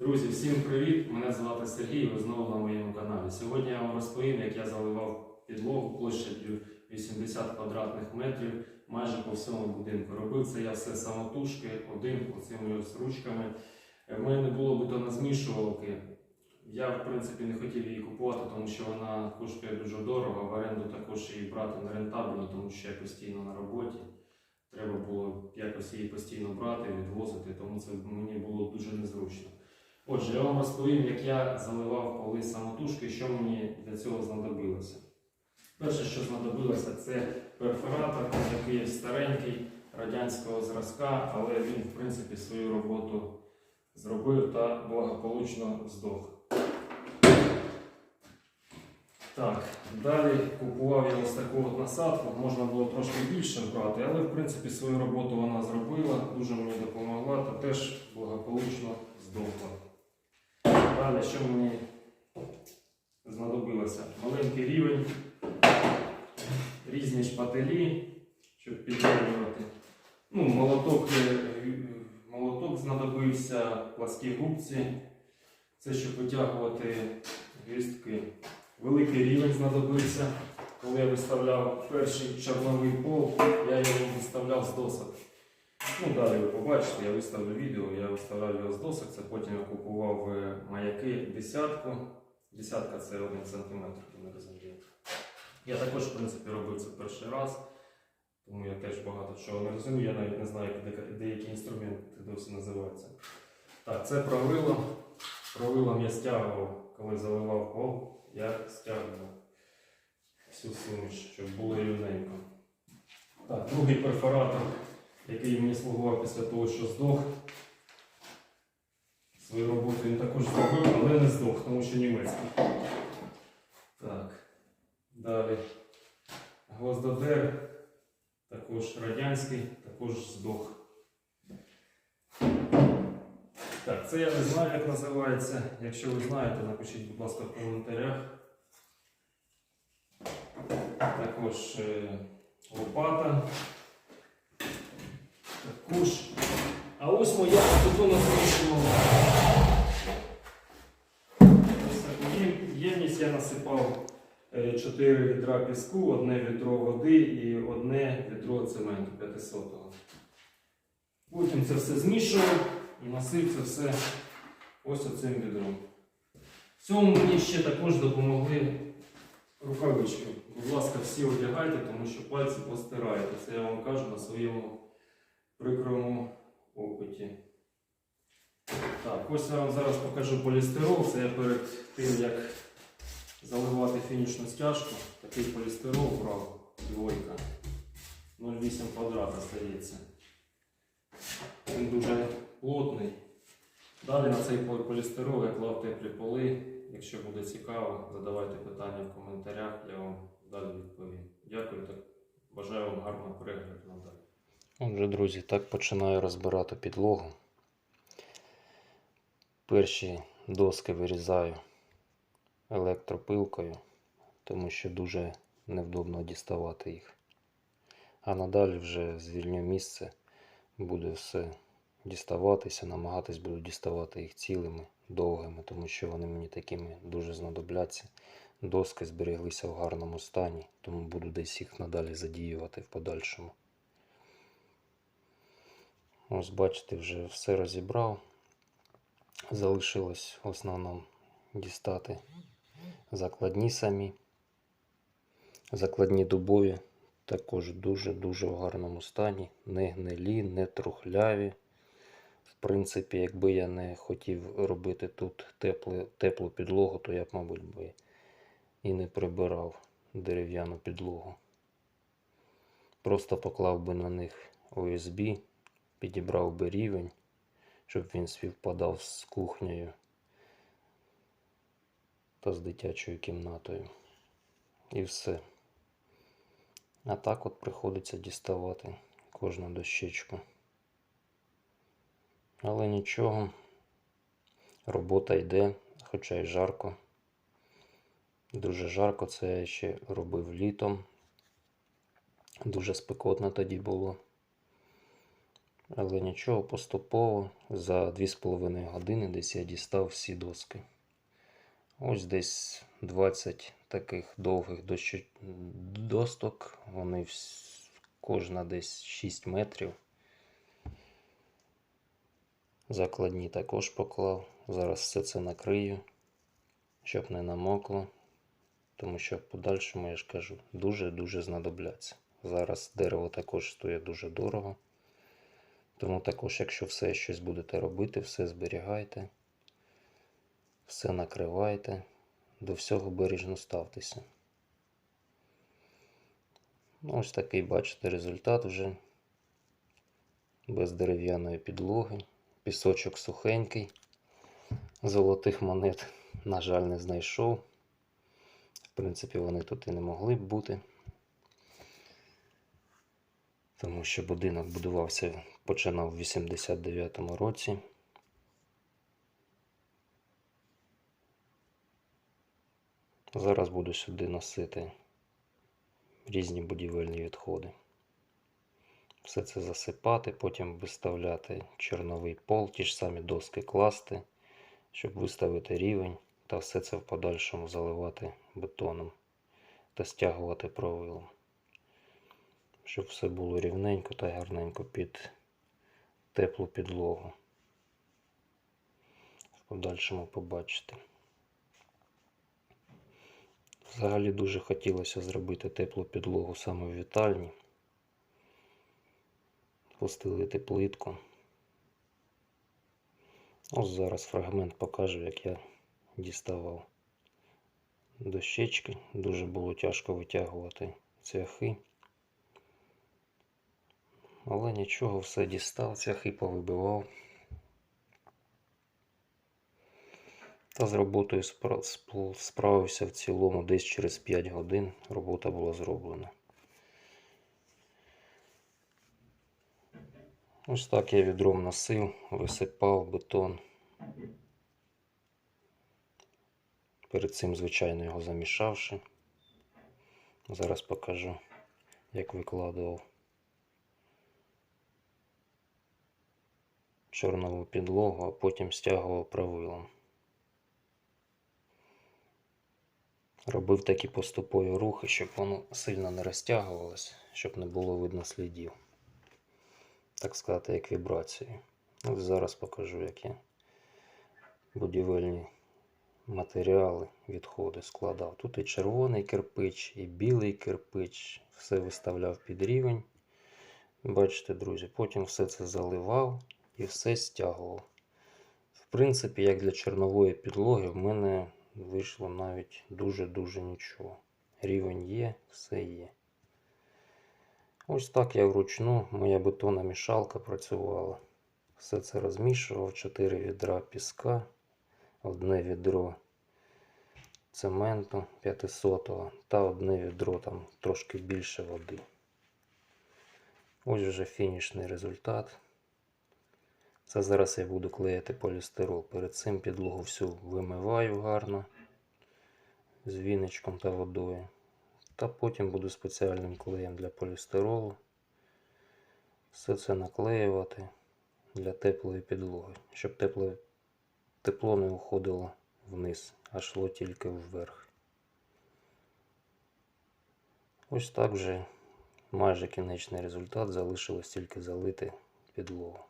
Друзі, всім привіт! Мене звати Сергій, ви знову на моєму каналі. Сьогодні я вам розповім, як я заливав підлогу площадю 80 квадратних метрів майже по всьому будинку. Робив це я все самотужки, один оцими ручками. В мене не було бетонозмішувалки. Я, в принципі, не хотів її купувати, тому що вона коштує дуже дорого. В оренду також її брати не рентабельно, тому що я постійно на роботі. Треба було якось її постійно брати, відвозити, тому це мені було дуже незручно. Отже, я вам розповім, як я заливав поли самотужки, що мені для цього знадобилося. Перше, що знадобилося, це перфоратор, який старенький, радянського зразка, але він, в принципі, свою роботу зробив та благополучно здох. Так, далі купував я ось таку от насадку, можна було трошки більше брати, але в принципі свою роботу вона зробила, дуже мені допомогла та теж благополучно. Далі, що мені знадобилося? Маленький рівень, різні шпателі, щоб підрівнювати. Ну, молоток, молоток знадобився, пласкі губці. Це щоб витягувати гвіздки. Великий рівень знадобився. Коли я виставляв перший чорновий пол, я його виставляв з досок. Ну, далі ви побачите, я виставлю відео, я виставляв його з досок, це потім я купував е, маяки десятку. Десятка це 1 см, не розуміє. Я також, в принципі, робив це перший раз, тому я теж багато чого не розумію, я навіть не знаю, як деякі- інструменти досі називаються. Так, це правило. Правилом я стягував, коли заливав пол, я стягував всю суміш, щоб було рівненько. Так, другий перфоратор, який мені слугував після того, що здох. Свою роботу він також зробив, але не здох, тому що німецький. Так. Далі. Гвоздодер, також радянський, також здох. Так, це я не знаю, як називається. Якщо ви знаєте, напишіть, будь ласка, в коментарях. Також е, лопата. Також. А ось моя бетонна таку ємність я насипав 4 відра піску, одне відро води і одне відро цементу 500-го. Потім це все змішував і носив це все ось оцим відром. В цьому мені ще також допомогли рукавички. Будь ласка, всі одягайте, тому що пальці постираєте. Це я вам кажу на своєму прикрому опиті. Так, ось я вам зараз покажу полістирол. Це я перед тим, як заливати фінішну стяжку. Такий полістирол брав, двойка. 0,8 квадрата стається. Він дуже плотний. Далі на цей полістирол я клав теплі поли. Якщо буде цікаво, задавайте питання в коментарях, я вам далі відповім. Дякую та бажаю вам гарного перегляду надалі. Отже, друзі, так починаю розбирати підлогу. Перші доски вирізаю електропилкою, тому що дуже невдобно діставати їх. А надалі вже звільню місце, буде все діставатися, намагатись буду діставати їх цілими, довгими, тому що вони мені такими дуже знадобляться. Доски збереглися в гарному стані, тому буду десь їх надалі задіювати в подальшому. Ось бачите, вже все розібрав. Залишилось в основному дістати закладні самі. Закладні дубові також дуже-дуже в гарному стані. Не гнилі, не трухляві. В принципі, якби я не хотів робити тут теплу, теплу підлогу, то я б, мабуть, би і не прибирав дерев'яну підлогу. Просто поклав би на них ОСБ, підібрав би рівень, щоб він співпадав з кухнею та з дитячою кімнатою. І все. А так от приходиться діставати кожну дощечку. Але нічого, робота йде, хоча й жарко. Дуже жарко це я ще робив літом. Дуже спекотно тоді було. Але нічого, поступово за 2,5 години десь я дістав всі доски. Ось десь 20 таких довгих досток. Вони кожна десь 6 метрів. Закладні також поклав. Зараз все це накрию, щоб не намокло. Тому що в подальшому, я ж кажу, дуже-дуже знадобляться. Зараз дерево також стоїть дуже дорого. Тому також, якщо все щось будете робити, все зберігайте, все накривайте, до всього бережно ставтеся. Ну, ось такий, бачите, результат вже без дерев'яної підлоги. Пісочок сухенький. Золотих монет, на жаль, не знайшов. В принципі, вони тут і не могли б бути. Тому що будинок будувався, починав в 89-му році. Зараз буду сюди носити різні будівельні відходи. Все це засипати, потім виставляти чорновий пол, ті ж самі доски класти, щоб виставити рівень та все це в подальшому заливати бетоном та стягувати провилом. Щоб все було рівненько та гарненько під теплу підлогу. В подальшому побачите. Взагалі дуже хотілося зробити теплу підлогу саме в вітальні. Постелити плитку. Ось зараз фрагмент покажу, як я діставав дощечки. Дуже було тяжко витягувати цвяхи. Але нічого, все дістав, цвяхи повибивав. Та з роботою справився в цілому десь через 5 годин. Робота була зроблена. Ось так я відром носив, висипав бетон. Перед цим, звичайно, його замішавши. Зараз покажу, як викладував чорнову підлогу, а потім стягував правилом. Робив такі поступові рухи, щоб воно сильно не розтягувалось, щоб не було видно слідів. Так сказати, як вібрації. Ось зараз покажу, як я будівельні матеріали, відходи складав. Тут і червоний кирпич, і білий кирпич. Все виставляв під рівень. Бачите, друзі, потім все це заливав і все стягував. В принципі, як для чорнової підлоги, в мене вийшло навіть дуже-дуже нічого. Рівень є, все є. Ось так я вручну, моя бетонна мішалка працювала. Все це розмішував, 4 відра піска, одне відро цементу 500 та одне відро там трошки більше води. Ось вже фінішний результат. Це зараз я буду клеїти полістирол. Перед цим підлогу всю вимиваю гарно з віничком та водою. Та потім буду спеціальним клеєм для полістиролу. Все це наклеювати для теплої підлоги, щоб тепле, тепло не уходило вниз, а йшло тільки вверх. Ось так вже майже кінечний результат. Залишилось тільки залити підлогу.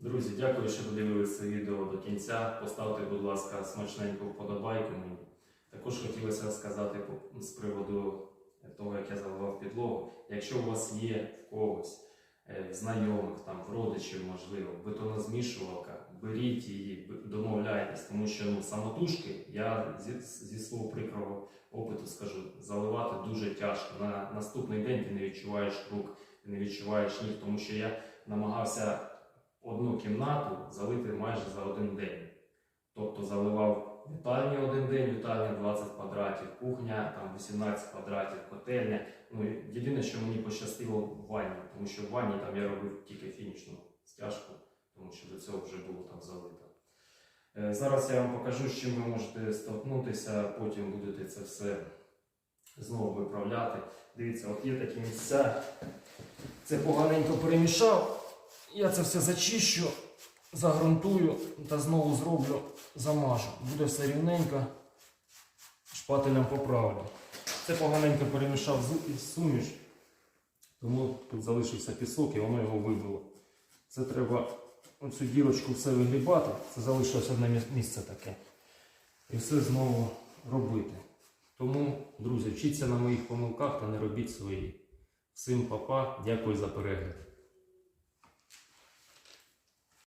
Друзі, дякую, що додивилися це відео до кінця. Поставте, будь ласка, смачненьку вподобайку. Також хотілося сказати з приводу того, як я заливав підлогу. Якщо у вас є в когось е, знайомих, там, родичів, можливо, бетонозмішувалка, беріть її, домовляйтесь, тому що ну, самотужки, я зі, зі свого прикрого опиту скажу, заливати дуже тяжко. На наступний день ти не відчуваєш рук, ти не відчуваєш ніг, тому що я намагався одну кімнату залити майже за один день. Тобто заливав вітальню один день, вітальня 20 квадратів, кухня там 18 квадратів, котельня. Ну, єдине, що мені пощастило в ванні, тому що в ванні там я робив тільки фінішну стяжку, тому що до цього вже було там залито. Е, Зараз я вам покажу, з чим ви можете столкнутися, потім будете це все знову виправляти. Дивіться, от є такі місця, це поганенько перемішав. Я це все зачищу, загрунтую та знову зроблю, замажу. Буде все рівненько, шпателем поправлю. Це поганенько перемішав суміш, тому тут залишився пісок і воно його вибило. Це треба оцю дірочку все вигрібати. Це залишилось одне місце таке. І все знову робити. Тому, друзі, вчіться на моїх помилках та не робіть свої. Всім папа, дякую за перегляд.